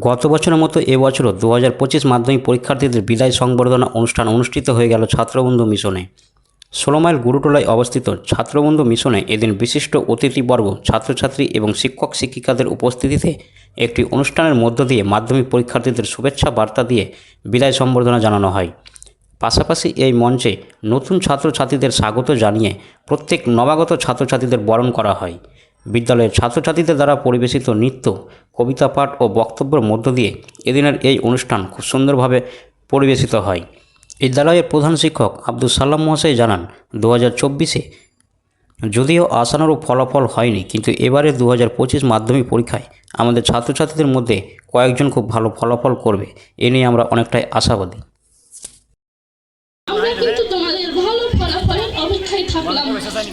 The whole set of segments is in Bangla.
গত বছরের মতো এবছরও দু হাজার পঁচিশ মাধ্যমিক পরীক্ষার্থীদের বিদায় সংবর্ধনা অনুষ্ঠান অনুষ্ঠিত হয়ে গেল ছাত্রবন্ধু মিশনে। ষোলো মাইল গুরুটোলায় অবস্থিত ছাত্রবন্ধু মিশনে এদিন বিশিষ্ট অতিথিবর্গ, ছাত্রছাত্রী এবং শিক্ষক শিক্ষিকাদের উপস্থিতিতে একটি অনুষ্ঠানের মধ্য দিয়ে মাধ্যমিক পরীক্ষার্থীদের শুভেচ্ছা বার্তা দিয়ে বিদায় সম্বর্ধনা জানানো হয়। পাশাপাশি এই মঞ্চে নতুন ছাত্রছাত্রীদের স্বাগত জানিয়ে প্রত্যেক নবাগত ছাত্রছাত্রীদের বরণ করা হয়। বিদ্যালয়ের ছাত্রছাত্রীদের দ্বারা পরিবেশিত নৃত্য, কবিতা পাঠ ও বক্তব্যের মধ্য দিয়ে এদিনের এই অনুষ্ঠান খুব সুন্দরভাবে পরিবেশিত হয়। বিদ্যালয়ের প্রধান শিক্ষক আব্দুল সাল্লাম মহাশয় জানান, দু হাজার চব্বিশে যদিও আশানুরূপ ফলাফল হয়নি, কিন্তু এবারে দু হাজার পঁচিশ মাধ্যমিক পরীক্ষায় আমাদের ছাত্রছাত্রীদের মধ্যে কয়েকজন খুব ভালো ফলাফল করবে, এ নিয়ে আমরা অনেকটাই আশাবাদী।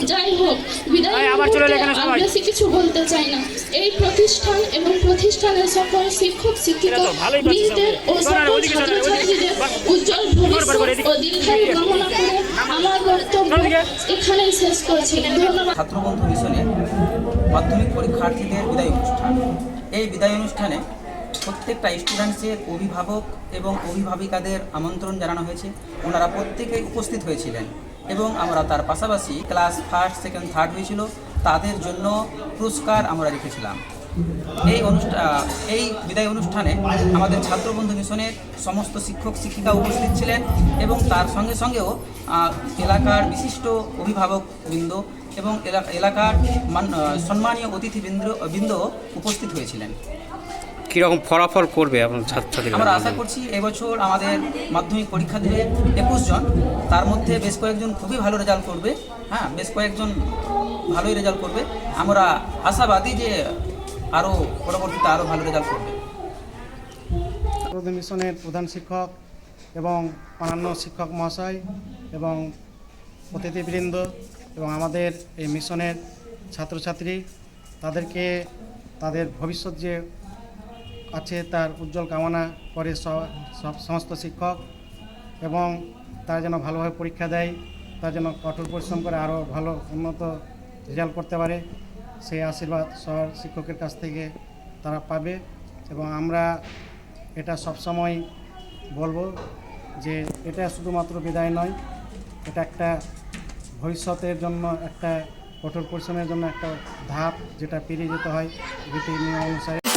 যাই হোক বিদায় বেশি কিছু বলতে চাই না। এই প্রতিষ্ঠান এবং প্রতিষ্ঠানের সকল শিক্ষক শিক্ষিকা বৃন্দের ও সকল ছাত্রছাত্রীদের উজ্জ্বল ভবিষ্যৎ ও দীর্ঘায়ু কামনা করে আমার বক্তব্য এখানেই শেষ করছি। ধন্যবাদ। ছাত্রবন্ধু মিশনে মাধ্যমিক পরীক্ষার্থীদের বিদায় অনুষ্ঠান। এই বিদায় অনুষ্ঠানে প্রত্যেকটা স্টুডেন্টসের অভিভাবক এবং অভিভাবিকাদের আমন্ত্রণ জানানো হয়েছে। ওনারা প্রত্যেকেই উপস্থিত হয়েছিলেন। এবং আমরা তার পাশাপাশি ক্লাস ফার্স্ট, সেকেন্ড, থার্ড হয়েছিল। তাদের জন্য পুরস্কার আমরা রেখেছিলাম। এই অনুষ্ঠান এই বিদায় অনুষ্ঠানে আমাদের ছাত্রবন্ধু মিশনের সমস্ত শিক্ষক, শিক্ষিকা উপস্থিত ছিলেন এবং তার সঙ্গে সঙ্গেও এলাকার বিশিষ্ট অভিভাবক বৃন্দ এবং এলাকা- এলাকার মান- সম্মানীয় অতিথিবৃন্দ, বৃন্দ উপস্থিত হয়েছিলেন। কীরকম ফলাফল করবে আপনার ছাত্রছাত্রীরা আমরা আশা করছি এবছর আমাদের মাধ্যমিক পরীক্ষা দিলে একুশ জন। তার মধ্যে বেশ কয়েকজন খুবই ভালো রেজাল্ট করবে। হ্যাঁ বেশ কয়েকজন ভালোই রেজাল্ট করবে। আমরা আশাবাদী যে আরও পরবর্তীতে আরও ভালো রেজাল্ট করবে। মিশনের প্রধান শিক্ষক এবং অন্যান্য শিক্ষক মহাশয় এবং অতিথিবৃন্দ এবং আমাদের এই মিশনের ছাত্রছাত্রী তাদেরকে তাদের ভবিষ্যৎ যে আছে তার উজ্জ্বল কামনা করে সমস্ত শিক্ষক এবং তারা যেন ভালোভাবে পরীক্ষা দেয়, তার জন্য কঠোর পরিশ্রম করে আরও ভালো উন্নত রেজাল্ট করতে পারে, সেই আশীর্বাদ সব শিক্ষকের কাছ থেকে তারা পাবে এবং আমরা এটা সবসময় বলব যে এটা শুধুমাত্র বিদায় নয়, এটা একটা ভবিষ্যতের জন্য একটা কঠোর পরিশ্রমের জন্য একটা ধাপ যেটা পেরিয়ে যেতে হয় রীতি নিয়ম অনুসারে।